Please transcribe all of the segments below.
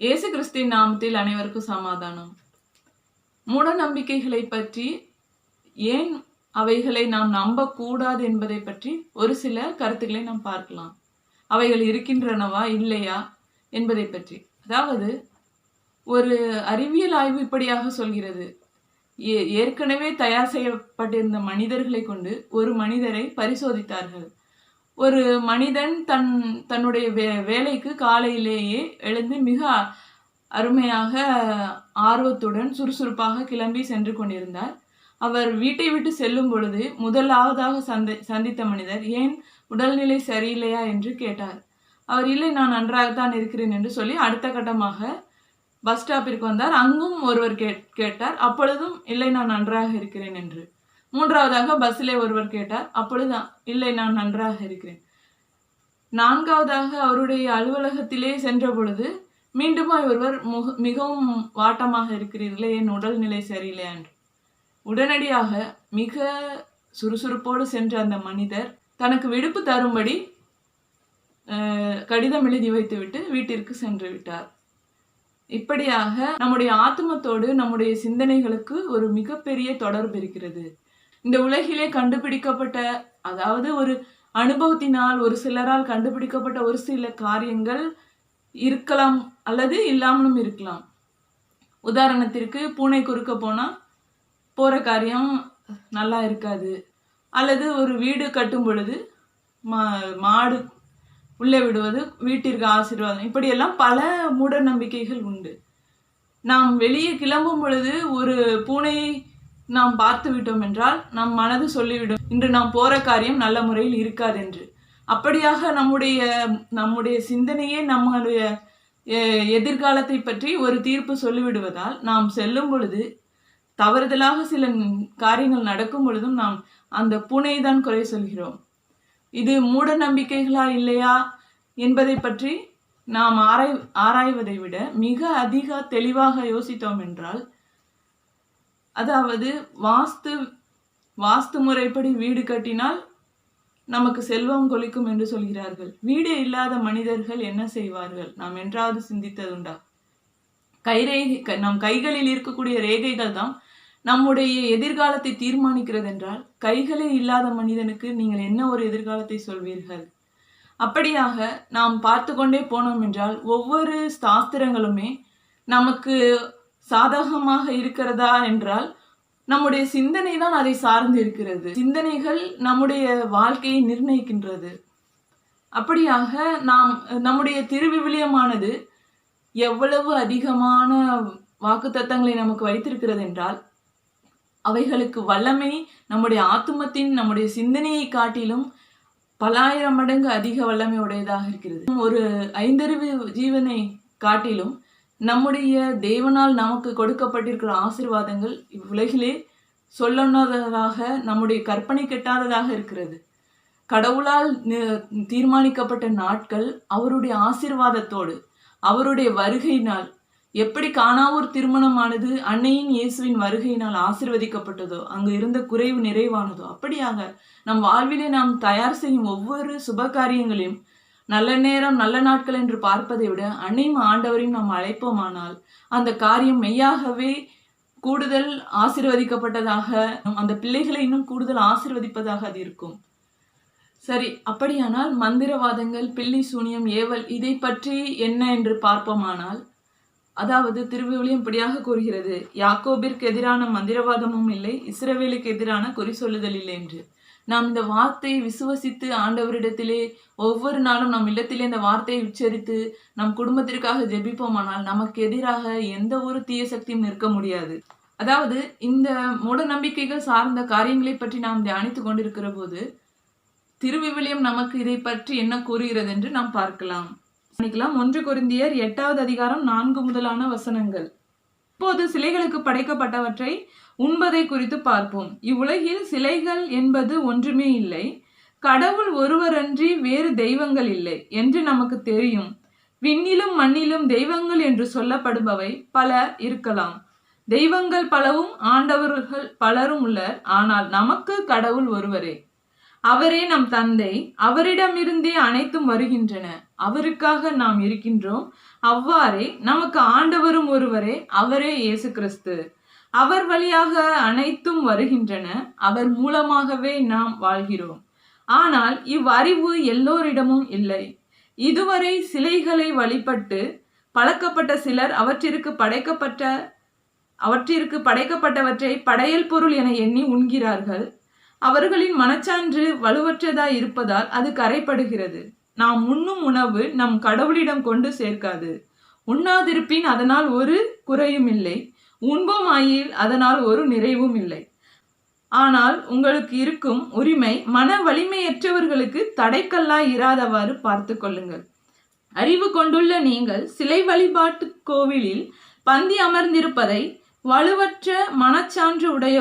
இயேசு கிறிஸ்தின் நாமத்தில் அனைவருக்கும் சமாதானம். மூட நம்பிக்கைகளை பற்றி ஏன் அவைகளை நாம் நம்பக்கூடாது என்பதை பற்றி ஒரு சில கருத்துக்களை நாம் பார்க்கலாம். அவைகள் இருக்கின்றனவா இல்லையா என்பதை பற்றி. அதாவது ஒரு அறிவியல் ஆய்வு இப்படியாக சொல்கிறது. ஏ- ஏற்கனவே தயார் செய்யப்பட்டிருந்த மனிதர்களை கொண்டு ஒரு மனிதரை பரிசோதித்தார்கள். ஒரு மனிதன் தன் தன்னுடைய வே வேலைக்கு காலையிலேயே எழுந்து மிக அருமையாக ஆர்வத்துடன் சுறுசுறுப்பாக கிளம்பி சென்று கொண்டிருந்தார். அவர் வீட்டை விட்டு செல்லும் பொழுது முதலாவதாக சந்தி சந்தித்த மனிதர் ஏன் உடல்நிலை சரியில்லையா? என்று கேட்டார். அவர் இல்லை நான் நன்றாகத்தான் இருக்கிறேன் என்று சொல்லி அடுத்த கட்டமாக பஸ் ஸ்டாப்பிற்கு வந்தார். அங்கும் ஒருவர் கேட் கேட்டார். அப்பொழுதும் இல்லை நான் நன்றாக இருக்கிறேன் என்று. மூன்றாவதாக பஸ்ஸிலே ஒருவர் கேட்டார் அப்பொழுது இல்லை நான் நன்றாக இருக்கிறேன். நான்காவதாக அவருடைய அலுவலகத்திலே சென்ற பொழுது மீண்டுமாய் ஒருவர் முக மிகவும் வாட்டமாக இருக்கிறீர்களே என் உடல்நிலை சரியில்லை என்று. உடனடியாக மிக சுறுசுறுப்போடு சென்ற அந்த மனிதர் தனக்கு விடுப்பு தரும்படி கடிதம் எழுதி வைத்துவிட்டு வீட்டிற்கு சென்று விட்டார். இப்படியாக நம்முடைய ஆத்மத்தோடு நம்முடைய சிந்தனைகளுக்கு ஒரு மிகப்பெரிய தொடர்பு இருக்கிறது. இந்த உலகிலே கண்டுபிடிக்கப்பட்ட அதாவது ஒரு அனுபவத்தினால் ஒரு சிலரால் கண்டுபிடிக்கப்பட்ட ஒரு சில காரியங்கள் இருக்கலாம் அல்லது இல்லாமலும் இருக்கலாம். உதாரணத்திற்கு பூனை குறுக்க போனால் போகிற காரியம் நல்லா இருக்காது. அல்லது ஒரு வீடு கட்டும் பொழுது மா மாடு உள்ளே விடுவது வீட்டிற்கு ஆசீர்வாதம் இப்படியெல்லாம் பல மூட நம்பிக்கைகள் உண்டு. நாம் வெளியே கிளம்பும் பொழுது ஒரு பூனையை நாம் பார்த்து விட்டோம் என்றால் நம் மனது சொல்லிவிடும் இன்று நாம் போற காரியம் நல்ல முறையில் இருக்காது என்று அப்படியாக நம்முடைய நம்முடைய சிந்தனையே நம்முடைய எ- எதிர்காலத்தை பற்றி ஒரு தீர்ப்பு சொல்லிவிடுவதால் நாம் செல்லும் பொழுது தவறுதலாக சில காரியங்கள் நடக்கும் பொழுதும் நாம் அந்த பூனையை தான் குறை சொல்கிறோம். இது மூட நம்பிக்கைகளா இல்லையா என்பதை பற்றி நாம் ஆராய் ஆராய்வதை விட மிக அதிக தெளிவாக யோசித்தோம் என்றால் அதாவது வாஸ்து வாஸ்து முறைப்படி வீடு கட்டினால் நமக்கு செல்வம் கொளிக்கும் என்று சொல்கிறார்கள். வீடு இல்லாத மனிதர்கள் என்ன செய்வார்கள்? நாம் என்றாவது சிந்தித்ததுண்டா? கைரேகை க- நம் கைகளில் இருக்கக்கூடிய ரேகைகள் தான் நம்முடைய எதிர்காலத்தை தீர்மானிக்கிறது என்றால் கைகளே இல்லாத மனிதனுக்கு நீங்கள் என்ன ஒரு எதிர்காலத்தை சொல்வீர்கள்? அப்படியாக நாம் பார்த்து கொண்டே போனோம் என்றால் ஒவ்வொரு சாஸ்திரங்களுமே நமக்கு சாதகமாக இருக்கிறதா என்றால் நம்முடைய சிந்தனை தான் அதை சார்ந்து இருக்கிறது சிந்தனைகள் நம்முடைய வாழ்க்கையை நிர்ணயிக்கின்றது. அப்படியாக நாம் நம்முடைய திருவிவிலியமானது எவ்வளவு அதிகமான வாக்குத்தத்தங்களை நமக்கு வைத்திருக்கிறது என்றால் அவைகளுக்கு வல்லமை நம்முடைய ஆத்துமத்தின் நம்முடைய சிந்தனையை காட்டிலும் பலாயிரம் மடங்கு அதிக வல்லமை உடையதாக இருக்கிறது. ஒரு ஐந்தறிவு ஜீவனை காட்டிலும் நம்முடைய தேவனால் நமக்கு கொடுக்கப்பட்டிருக்கிற ஆசீர்வாதங்கள் இவ்வுலகிலே சொல்லொண்ணாததாக நம்முடைய கற்பனை கெட்டாததாக இருக்கிறது. கடவுளால் தீர்மானிக்கப்பட்ட நாட்கள் அவருடைய ஆசீர்வாதத்தோடு அவருடைய வருகையினால். எப்படி காணாவூர் திருமணமானது அன்னையின் இயேசுவின் வருகையினால் ஆசிர்வதிக்கப்பட்டதோ அங்கு இருந்த குறைவு நிறைவானதோ அப்படியாக நம் வாழ்விலே நாம் தயார் செய்யும் ஒவ்வொரு சுப காரியங்களையும் நல்ல நேரம் நல்ல நாட்கள் என்று பார்ப்பதை விட அன்னையும் ஆண்டவரையும் நாம் அழைப்போமானால் அந்த காரியம் மெய்யாகவே கூடுதல் ஆசிர்வதிக்கப்பட்டதாக அந்த பிள்ளைகளை இன்னும் கூடுதல் ஆசிர்வதிப்பதாக அது இருக்கும். சரி அப்படியானால் மந்திரவாதங்கள் பில்லி சூனியம் ஏவல் இதை பற்றி என்ன என்று பார்ப்போமானால் அதாவது திருவிவிலியம் இப்படியாக கூறுகிறது யாக்கோபிற்கு எதிரான மந்திரவாதமும் இல்லை இஸ்ரவேலுக்கு எதிரான குறி சொல்லுதல் இல்லை என்று. நாம் இந்த வார்த்தையை விசுவசித்து ஆண்டவரிடத்திலே ஒவ்வொரு நாளும் நம் இல்லத்திலே இந்த வார்த்தையை உச்சரித்து நம் குடும்பத்திற்காக ஜெபிப்போமானால் நமக்கு எதிராக எந்த ஒரு தீய சக்தியும் நிற்க முடியாது. அதாவது இந்த மூட நம்பிக்கைகள் சார்ந்த காரியங்களை பற்றி நாம் தியானித்து கொண்டிருக்கிற போது திருவிவிலியம் நமக்கு இதை பற்றி என்ன கூறுகிறது என்று நாம் பார்க்கலாம். ஒன்று கொரிந்தியர் எட்டாவது அதிகாரம் நான்கு முதலான வசனங்கள். இப்போது சிலைகளுக்கு படைக்கப்பட்டவற்றை உண்பதை குறித்து பார்ப்போம். இவ்வுலகில் சிலைகள் என்பது ஒன்றுமே இல்லை. கடவுள் ஒருவரன்றி வேறு தெய்வங்கள் இல்லை என்று நமக்கு தெரியும். விண்ணிலும் மண்ணிலும் தெய்வங்கள் என்று சொல்லப்படுபவை பல இருக்கலாம். தெய்வங்கள் பலவும் ஆண்டவர்கள் பலரும் உள்ளர். ஆனால் நமக்கு கடவுள் ஒருவரே. அவரே நம் தந்தை. அவரிடமிருந்தே அனைத்தும் வருகின்றன. அவருக்காக நாம் இருக்கின்றோம். அவ்வாறே நமக்கு ஆண்டவரும் ஒருவரே அவரே இயேசு கிறிஸ்து அவர் வழியாக அனைத்தும் வருகின்றன அவர் மூலமாகவே நாம் வாழ்கிறோம். ஆனால் இவ்வறிவு எல்லோரிடமும் இல்லை. இதுவரை சிலைகளை வழிபட்டு பழக்கப்பட்ட சிலர் அவற்றிற்கு படைக்கப்பட்ட அவற்றிற்கு படைக்கப்பட்டவற்றை படையல் பொருள் என எண்ணி உண்கிறார்கள். அவர்களின் மனச்சான்று வலுவற்றதாய் இருப்பதால் அது கரைப்படுகிறது. நாம் உண்ணும் உணவு நம் கடவுளிடம் கொண்டு சேர்க்காது. உண்ணாதிருப்பின் அதனால் ஒரு குறையும் இல்லை. உண்போமாயில் அதனால் ஒரு நிறைவும் இல்லை. ஆனால் உங்களுக்கு இருக்கும் உரிமை மன வலிமையற்றவர்களுக்கு தடைக்கல்லாய் இராதவாறு பார்த்து கொள்ளுங்கள். அறிவு கொண்டுள்ள நீங்கள் சிலை வழிபாட்டு கோவிலில் பந்தி அமர்ந்திருப்பதை வலுவற்ற மனச்சான்று உடைய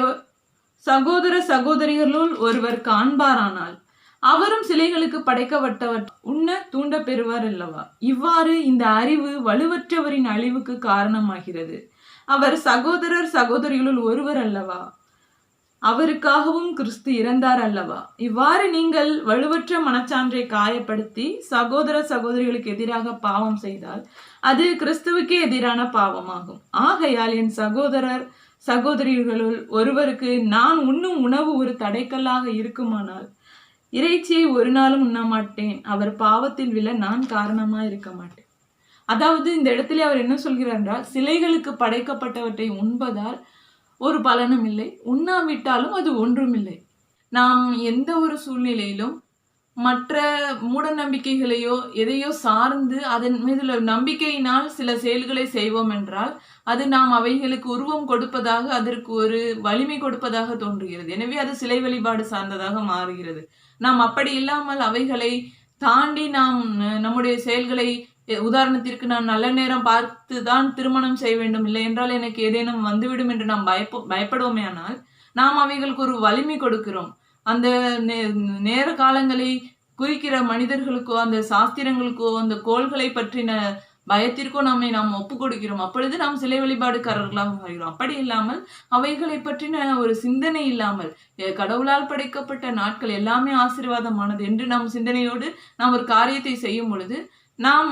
சகோதர சகோதரிகளுள் ஒருவர் காண்பாரானால் அவரும் சிலைகளுக்கு படைக்கப்பட்டவர். உண்ண தூண்ட பெறுவார் அல்லவா? இவ்வாறு இந்த அறிவு வலுவற்றவரின் அழிவுக்கு காரணமாகிறது. அவர் சகோதரர் சகோதரிகளுள் ஒருவர் அல்லவா? அவருக்காகவும் கிறிஸ்து இறந்தார் அல்லவா? இவ்வாறு நீங்கள் வலுவற்ற மனச்சான்றை காயப்படுத்தி சகோதர சகோதரிகளுக்கு எதிராக பாவம் செய்தால் அது கிறிஸ்துவுக்கே எதிரான பாவமாகும். ஆகையால் என் சகோதரர் சகோதரிகளுள் ஒருவருக்கு நான் உண்ணும் உணவு ஒரு தடைக்கல்லாக இருக்குமானால் இறைச்சியை ஒரு நாளும் உண்ண மாட்டேன். அவர் பாவத்தில் விழ நான் காரணமா இருக்க மாட்டேன். அதாவது இந்த இடத்துல அவர் என்ன சொல்கிறார் என்றால் சிலைகளுக்கு படைக்கப்பட்டவற்றை உண்பதால் ஒரு பலனும் இல்லை. உண்ணாவிட்டாலும் அது ஒன்றுமில்லை நாம் எந்த ஒரு சூழ்நிலையிலும் மற்ற மூட நம்பிக்கைகளையோ எதையோ சார்ந்து அதன் மீதுல நம்பிக்கையினால் சில செயல்களை செய்வோம் என்றால் அது நாம் அவைகளுக்கு உருவம் கொடுப்பதாக அதற்கு ஒரு வலிமை கொடுப்பதாக தோன்றுகிறது. எனவே அது சிலை வழிபாடு சார்ந்ததாக மாறுகிறது. நாம் அப்படி இல்லாமல் அவைகளை தாண்டி நாம் நம்முடைய செயல்களை உதாரணத்திற்கு நான் நல்ல நேரம் பார்த்து தான் திருமணம் செய்ய வேண்டும். இல்லை என்றால் எனக்கு ஏதேனும் வந்துவிடும் என்று நாம் பயப்ப பயப்படுவோமே ஆனால் நாம் அவைகளுக்கு ஒரு வலிமை கொடுக்கிறோம். அந்த நே- நேர காலங்களை குறிக்கிற மனிதர்களுக்கோ அந்த சாஸ்திரங்களுக்கோ அந்த கோள்களை பற்றின பயத்திற்கோ நம்மை நாம் ஒப்பு கொடுக்கிறோம் அப்பொழுது நாம் சிலை வழிபாடுக்காரர்களாக மாறுகிறோம். அப்படி இல்லாமல் அவைகளை பற்றின ஒரு சிந்தனை இல்லாமல் கடவுளால் படைக்கப்பட்ட நாட்கள் எல்லாமே ஆசீர்வாதமானது என்று நாம் சிந்தனையோடு நாம் ஒரு காரியத்தை செய்யும் பொழுது நாம்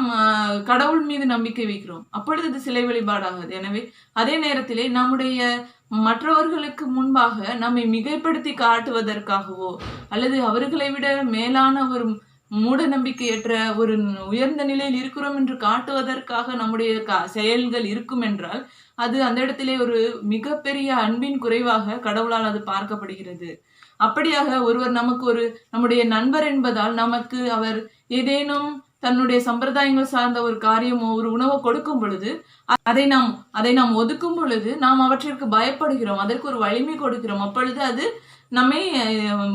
கடவுள் மீது நம்பிக்கை வைக்கிறோம். அப்பொழுது அது சிலை வழிபாடாகுது. எனவே அதே நேரத்திலே நம்முடைய மற்றவர்களுக்கு முன்பாக நம்மை மிகைப்படுத்தி காட்டுவதற்காகவோ அல்லது அவர்களை விட மேலான ஒரு மூட நம்பிக்கையற்ற ஒரு உயர்ந்த நிலையில் இருக்கிறோம் என்று காட்டுவதற்காக நம்முடைய க- செயல்கள் இருக்கும் என்றால் அது அந்த இடத்திலே ஒரு மிகப்பெரிய அன்பின் குறைவாக கடவுளால் அது பார்க்கப்படுகிறது. அப்படியாக ஒருவர் நமக்கு ஒரு நம்முடைய நண்பர் என்பதால் நமக்கு அவர் ஏதேனும் தன்னுடைய சம்பிரதாயங்கள் சார்ந்த ஒரு காரியமோ ஒரு உணவோ கொடுக்கும் பொழுது அதை நாம் அதை நாம் ஒதுக்கும் பொழுது நாம் அவற்றிற்கு பயப்படுகிறோம் அதற்கு ஒரு வலிமை கொடுக்கிறோம். அப்பொழுது அது நம்மை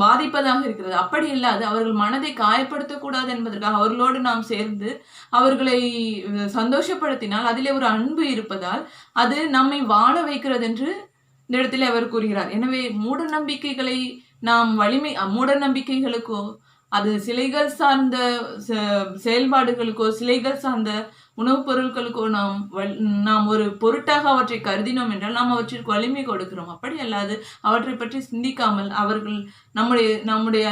பாதிப்பதாக இருக்கிறது. அப்படி இல்லாது அவர்கள் மனதை காயப்படுத்தக்கூடாது என்பதற்காக அவர்களோடு நாம் சேர்ந்து அவர்களை சந்தோஷப்படுத்தினால் அதிலே ஒரு அன்பு இருப்பதால் அது நம்மை வாழ வைக்கிறது என்று இந்த இடத்திலே அவர் கூறுகிறார். எனவே மூட நம்பிக்கைகளை நாம் வலிமை மூட நம்பிக்கைகளுக்கோ அது சிலைகள் சார்ந்த செ- செயல்பாடுகளுக்கோ சிலைகள் சார்ந்த உணவுப் பொருட்களுக்கோ நாம் நாம் ஒரு பொருட்டாக அவற்றை கருதினோம் என்றால் நாம் அவற்றிற்கு வலிமை கொடுக்கிறோம். அப்படி அல்லாது அவற்றை பற்றி சிந்திக்காமல் அவர்கள் நம்முடைய நம்முடைய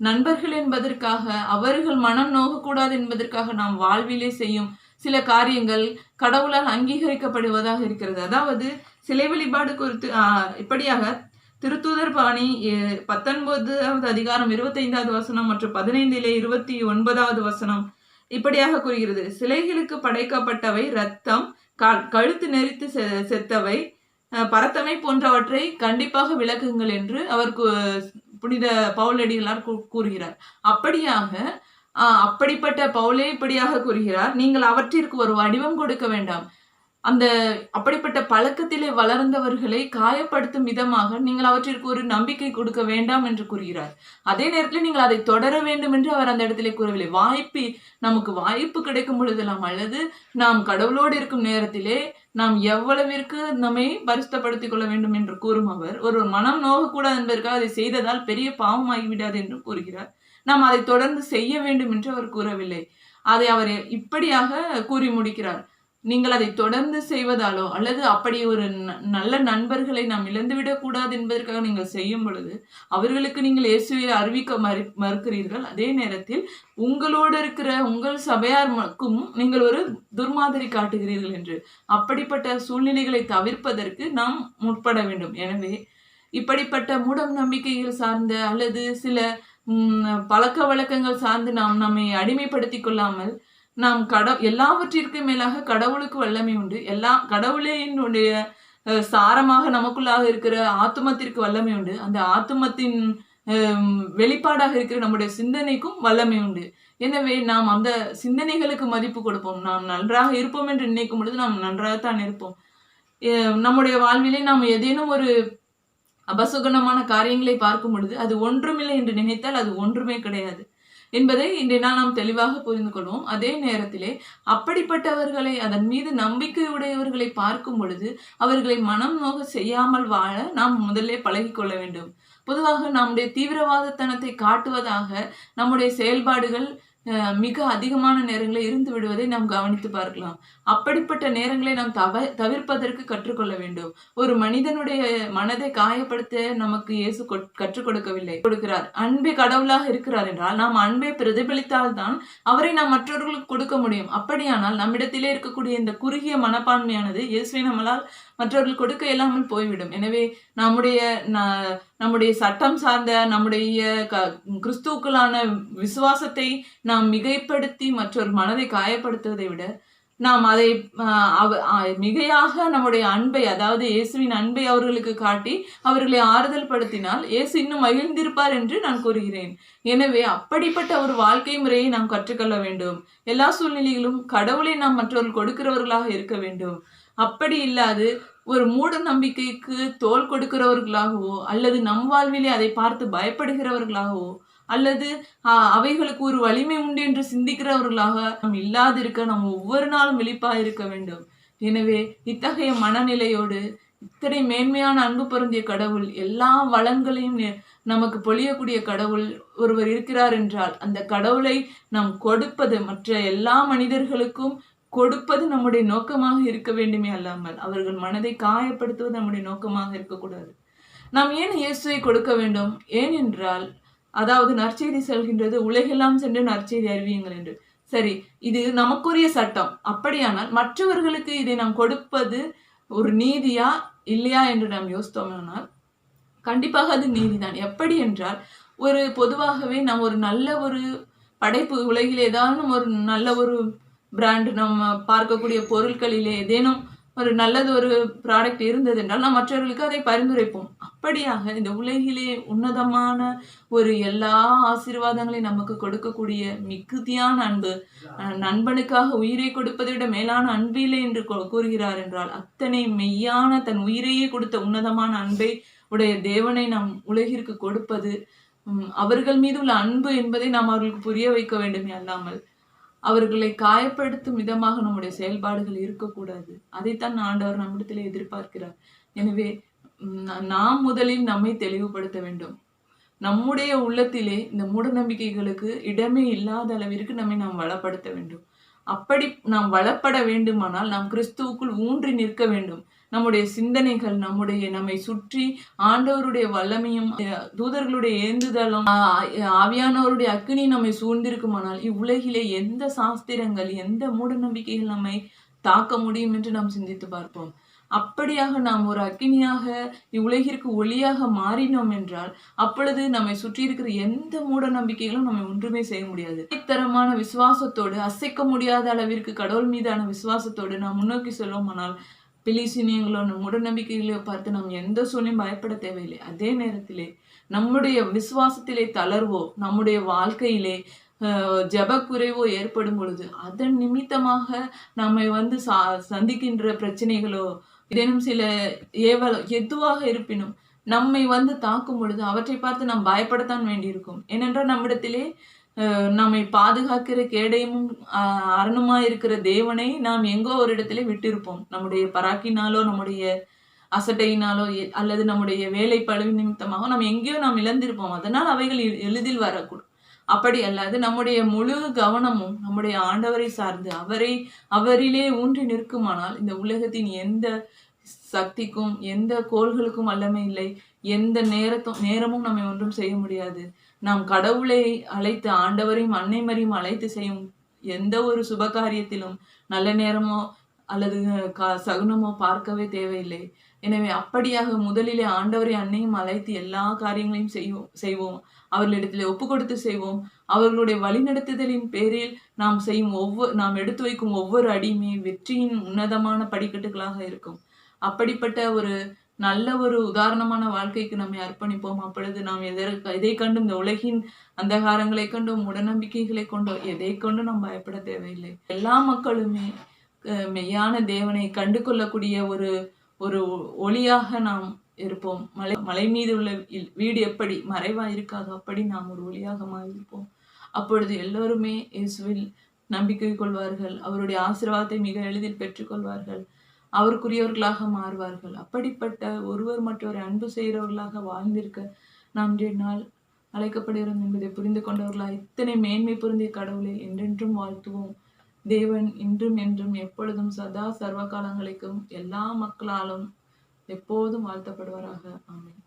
நண்பர்கள் என்பதற்காக அவர்கள் மனம் நோகக்கூடாது என்பதற்காக நாம் வாழ்விலே செய்யும் சில காரியங்கள் கடவுளால் அங்கீகரிக்கப்படுவதாக இருக்கிறது. அதாவது சிலை வழிபாடு குறித்து இப்படியாக திருத்தூதர் பாணி பத்தொன்பதாவது அதிகாரம் இருபத்தைந்தாவது வசனம் மற்றும் பதினைந்திலே இருபத்தி ஒன்பதாவது வசனம் இப்படியாக கூறுகிறது. சிலைகளுக்கு படைக்கப்பட்டவை ரத்தம் கழுத்து நெரித்து செ- செத்தவை அஹ், பரத்தமை போன்றவற்றை கண்டிப்பாக விளக்குங்கள் என்று அவர் புனித பவுலடிகளார் கூ- கூறுகிறார். அப்படியாக அப்படிப்பட்ட பவுலே இப்படியாக கூறுகிறார் நீங்கள் அவற்றிற்கு ஒரு வடிவம் கொடுக்க வேண்டாம். அந்த அப்படிப்பட்ட பழக்கத்திலே வளர்ந்தவர்களை காயப்படுத்தும் விதமாக நீங்கள் அவற்றிற்கு ஒரு நம்பிக்கை கொடுக்க வேண்டாம் என்று கூறுகிறார். அதே நேரத்தில் நீங்கள் அதை தொடர வேண்டும் என்று அவர் அந்த இடத்திலே கூறவில்லை. வாய்ப்பு நமக்கு வாய்ப்பு கிடைக்கும் பொழுதெல்லாம் அல்லது நாம் கடவுளோடு இருக்கும் நேரத்திலே நாம் எவ்வளவிற்கு நம்மை பரிசுத்தப்படுத்திக் கொள்ள வேண்டும் என்று கூறும் அவர் ஒரு மனம் நோகக்கூடாது என்பதற்காக அதை செய்ததால் பெரிய பாவமாகிவிடாது என்று கூறுகிறார். நாம் அதை தொடர்ந்து செய்ய வேண்டும் என்று அவர் கூறவில்லை. அதை அவர் இப்படியாக கூறி முடிக்கிறார். நீங்கள் அதை தொடர்ந்து செய்வதாலோ அல்லது அப்படி ஒரு ந- நல்ல நண்பர்களை நாம் இழந்துவிடக் கூடாது என்பதற்காக நீங்கள் செய்யும் பொழுது அவர்களுக்கு நீங்கள் இயேசுவை அறிவிக்க மறு மறுக்கிறீர்கள். அதே நேரத்தில் உங்களோடு இருக்கிற உங்கள் சபையாருக்கும் நீங்கள் ஒரு துர்மாதிரி காட்டுகிறீர்கள் என்று. அப்படிப்பட்ட சூழ்நிலைகளை தவிர்ப்பதற்கு நாம் முற்பட வேண்டும். எனவே இப்படிப்பட்ட மூடம் நம்பிக்கைகள் சார்ந்த அல்லது சில பழக்க வழக்கங்கள் சார்ந்து நாம் நம்மை அடிமைப்படுத்திக் கொள்ளாமல் நாம் கட எல்லாவற்றிற்கும் மேலாக கடவுளுக்கு வல்லமை உண்டு. எல்லா கடவுளினுடைய சாரமாக நமக்குள்ளாக இருக்கிற ஆத்துமத்திற்கு வல்லமை உண்டு. அந்த ஆத்துமத்தின் வெளிப்பாடாக இருக்கிற நம்முடைய சிந்தனைக்கும் வல்லமை உண்டு. எனவே நாம் அந்த சிந்தனைகளுக்கு மதிப்பு கொடுப்போம். நாம் நன்றாக இருப்போம் என்று நினைக்கும் பொழுது நாம் நன்றாகத்தான் இருப்போம். நம்முடைய வாழ்விலே நாம் ஏதேனும் ஒரு அபசுகனமான காரியங்களை பார்க்கும் பொழுது அது ஒன்றுமில்லை என்று நினைத்தால் அது ஒன்றுமே கிடையாது. என்பதை இன்றைய நாள் நாம் தெளிவாக புரிந்து கொள்வோம். அதே நேரத்திலே அப்படிப்பட்டவர்களை அதன் மீது நம்பிக்கையுடையவர்களை பார்க்கும் பொழுது அவர்களை மனம் நோக செய்யாமல் வாழ நாம் முதல்ல பழகிக்கொள்ள வேண்டும். பொதுவாக நம்முடைய தீவிரவாதத்தனத்தை காட்டுவதாக நம்முடைய செயல்பாடுகள் மிக அதிகமான நேரங்களில் இருந்து விடுவதை நாம் கவனித்து பார்க்கலாம். அப்படிப்பட்ட நேரங்களை நாம் தவ தவிர்ப்பதற்கு கற்றுக்கொள்ள வேண்டும். ஒரு மனிதனுடைய மனதை காயப்படுத்த நமக்கு இயேசு கொட்- கற்றுக் கொடுக்கவில்லை. கொடுக்கிறார். அன்பே கடவுளாக இருக்கிறார் என்றால் நாம் அன்பை பிரதிபலித்தால்தான் அவரை நாம் மற்றவர்களுக்கு கொடுக்க முடியும். அப்படியானால் நம்மிடத்திலே இருக்கக்கூடிய இந்த குறுகிய மனப்பான்மையானது இயேசுவை நம்மளால் மற்றவர்கள் கொடுக்க இயலாமல் போய்விடும். எனவே நம்முடைய ந- நம்முடைய சட்டம் சார்ந்த நம்முடைய க- விசுவாசத்தை நாம் மிகைப்படுத்தி மற்றொரு மனதை காயப்படுத்துவதை விட நாம் அதை அவ- மிகையாக நம்முடைய அன்பை அதாவது இயேசுவின் அன்பை அவர்களுக்கு காட்டி அவர்களை ஆறுதல் படுத்தினால் இயேசு இன்னும் மகிழ்ந்திருப்பார் என்று நான் கூறுகிறேன். எனவே அப்படிப்பட்ட ஒரு வாழ்க்கை முறையை நாம் கற்றுக்கொள்ள வேண்டும். எல்லா சூழ்நிலையிலும் கடவுளை நாம் மற்றவர்கள் கொடுக்கிறவர்களாக இருக்க வேண்டும். அப்படி இல்லாது ஒரு மூட நம்பிக்கைக்கு தோல் கொடுக்கிறவர்களாகவோ அல்லது நம் வாழ்விலே அதை பார்த்து பயப்படுகிறவர்களாகவோ அல்லது அவைகளுக்கு ஒரு வலிமை உண்டு என்று சிந்திக்கிறவர்களாக நாம் இல்லாதிருக்க நாம் ஒவ்வொரு நாளும் விழிப்பாக இருக்க வேண்டும். எனவே இத்தகைய மனநிலையோடு இத்தனை மேன்மையான அன்பு பொருந்திய கடவுள் எல்லா வளங்களையும் நமக்கு பொழியக்கூடிய கடவுள் ஒருவர் இருக்கிறார் என்றால் அந்த கடவுளை நாம் கொடுப்பது மற்ற எல்லா மனிதர்களுக்கும் கொடுப்பது நம்முடைய நோக்கமாக இருக்க வேண்டுமே அல்லாமல் அவர்கள் மனதை காயப்படுத்துவது நம்முடைய நோக்கமாக இருக்கக்கூடாது. நாம் ஏன் இயேசுவை கொடுக்க வேண்டும்? ஏனென்றால் அதாவது நற்செய்தி செல்கின்றது உலகெல்லாம் சென்று நற்செய்தி அறிவியுங்கள் என்று. சரி இது நமக்குரிய சட்டம். அப்படியானால் மற்றவர்களுக்கு இதை நாம் கொடுப்பது ஒரு நீதியா இல்லையா என்று நாம் யோசித்தோம்னால் கண்டிப்பாக அது நீதிதான். எப்படி என்றால் ஒரு பொதுவாகவே நாம் ஒரு நல்ல ஒரு படைப்பு உலகில் ஏதாவது ஒரு நல்ல ஒரு பிராண்ட் நம்ம பார்க்கக்கூடிய பொருட்களிலே ஏதேனும் ஒரு நல்லது ஒரு ப்ராடக்ட் இருந்தது என்றால் நாம் மற்றவர்களுக்கு அதை பரிந்துரைப்போம். அப்படியாக இந்த உலகிலே உன்னதமான ஒரு எல்லா ஆசீர்வாதங்களையும் நமக்கு கொடுக்கக்கூடிய மிகுதியான அன்பு நண்பனுக்காக உயிரை கொடுப்பதை விட மேலான அன்பு இல்லை என்று கூறுகிறார் என்றால் அத்தனை மெய்யான தன் உயிரையே கொடுத்த உன்னதமான அன்பை உடைய தேவனை நாம் உலகிற்கு கொடுப்பது அவர்கள் மீது உள்ள அன்பு என்பதை நாம் அவர்களுக்கு புரிய வைக்க வேண்டுமே அல்லாமல். அவர்களை காயப்படுத்தும் விதமாக நம்முடைய செயல்பாடுகள் இருக்கக்கூடாது. அதைத்தான் ஆண்டவர் நம்மிடத்திலே எதிர்பார்க்கிறார். எனவே நாம் முதலில் நம்மை தெளிவுபடுத்த வேண்டும். நம்முடைய உள்ளத்திலே இந்த மூடநம்பிக்கைகளுக்கு இடமே இல்லாத அளவிற்கு நம்மை நாம் வளப்படுத்த வேண்டும். அப்படி நாம் வளப்பட வேண்டுமானால் நாம் கிறிஸ்துவுக்குள் ஊன்றி நிற்க வேண்டும். நம்முடைய சிந்தனைகள் நம்முடைய நம்மை சுற்றி ஆண்டவருடைய வல்லமையும் தூதர்களுடைய ஏந்துதலும் ஆவியானவருடைய அக்னி நம்மை சூழ்ந்திருக்குமானால் இவ்வுலகிலே எந்த சாஸ்திரங்கள் எந்த மூட நம்பிக்கைகள் நம்மை தாக்க முடியும் என்று நாம் சிந்தித்து பார்ப்போம். அப்படியாக நாம் ஒரு அக்கினியாக இவ்வுலகிற்கு ஒளியாக மாறினோம் என்றால் அப்பொழுது நம்மை சுற்றி இருக்கிற எந்த மூட நம்பிக்கைகளும் நம்மை ஒன்றுமே செய்ய முடியாது. இத்தரமான விசுவாசத்தோடு அசைக்க முடியாத அளவிற்கு கடவுள் மீதான விசுவாசத்தோடு நாம் முன்னோக்கி செல்வோமானால் பிலிசினியங்களோ மூடநம்பிக்கைகளையோ பார்த்து நாம் எந்த சூழ்நிலையும் பயப்பட தேவையில்லை. அதே நேரத்திலே நம்முடைய விசுவாசத்திலே தளர்வோ நம்முடைய வாழ்க்கையிலே அஹ், ஏற்படும் பொழுது அதன் நிமித்தமாக நம்மை வந்து சா சந்திக்கின்ற பிரச்சனைகளோ ஏதேனும் சில ஏவல எதுவாக இருப்பினும் நம்மை வந்து தாக்கும் பொழுது அவற்றை பார்த்து நாம் பயப்படத்தான் வேண்டியிருக்கும். ஏனென்றால் நம்மிடத்திலே நம்மை பாதுகாக்கிற கேடயமும் அரணுமா இருக்கிற தேவனை நாம் எங்கோ ஒரு இடத்துல விட்டிருப்போம். நம்முடைய பராக்கினாலோ நம்முடைய அசட்டையினாலோ அல்லது நம்முடைய வேலை பழுவு நிமித்தமாக நாம் எங்கேயோ நாம் இழந்திருப்போம். அதனால் அவைகள் எளிதில் வரக்கூடும். அப்படி அல்லாது நம்முடைய முழு கவனமும் நம்முடைய ஆண்டவரை சார்ந்து அவரை அவரிலே ஊன்றி நிற்குமானால் இந்த உலகத்தின் எந்த சக்திக்கும் எந்த கோள்களுக்கும் வல்லமை இல்லை. எந்த நேரத்தும் நேரமும் நம்மை ஒன்றும் செய்ய முடியாது. நாம் கடவுளை அழைத்து ஆண்டவரையும் அன்னை மரியும் அழைத்து செய்யும் எந்த ஒரு சுப காரியத்திலும் நல்ல நேரமோ அல்லது க- சகுனமோ பார்க்கவே தேவையில்லை. எனவே அப்படியாக முதலிலே ஆண்டவரை அன்னையும் அழைத்து எல்லா காரியங்களையும் செய்வோம் செய்வோம். அவர்களிடத்தில் ஒப்பு கொடுத்து செய்வோம். அவர்களுடைய வழிநடத்துதலின் பேரில் நாம் செய்யும் ஒவ்வொரு நாம் எடுத்து வைக்கும் ஒவ்வொரு அடியுமே வெற்றியின் உன்னதமான படிக்கட்டுகளாக இருக்கும். அப்படிப்பட்ட ஒரு நல்ல ஒரு உதாரணமான வாழ்க்கைக்கு நம்மை அர்ப்பணிப்போம். அப்பொழுது நாம் எதற்கு எதை கண்டும் இந்த உலகின் அந்தகாரங்களை கண்டும் மூடநம்பிக்கைகளை கொண்டோ எதை கொண்டும் நாம் பயப்பட தேவையில்லை. எல்லா மக்களுமே மெய்யான தேவனை கண்டு கொள்ளக்கூடிய ஒரு ஒரு ஒளியாக நாம் இருப்போம். மலை மலை மீது உள்ள வீடு எப்படி மறைவா அப்படி நாம் ஒரு ஒளியாக மாறியிருப்போம். அப்பொழுது எல்லோருமே இயேசுவில் நம்பிக்கை கொள்வார்கள். அவருடைய ஆசீர்வாதத்தை மிக எளிதில் பெற்றுக்கொள்வார்கள். அவருக்குரியவர்களாக மாறுவார்கள். அப்படிப்பட்ட ஒருவர் மற்றொரு அன்பு செய்கிறவர்களாக வாழ்ந்திருக்க நாம் நாள் அழைக்கப்படுகிறோம் என்பதை புரிந்து கொண்டவர்களாக இத்தனை மேன்மை பொருந்திய கடவுளை என்றென்றும் வாழ்த்துவோம். தேவன் இன்றும் என்றும் எப்பொழுதும் சதா சர்வ காலங்களுக்கும் எல்லா மக்களாலும் எப்போதும் வாழ்த்தப்படுவாராக. ஆமேன்.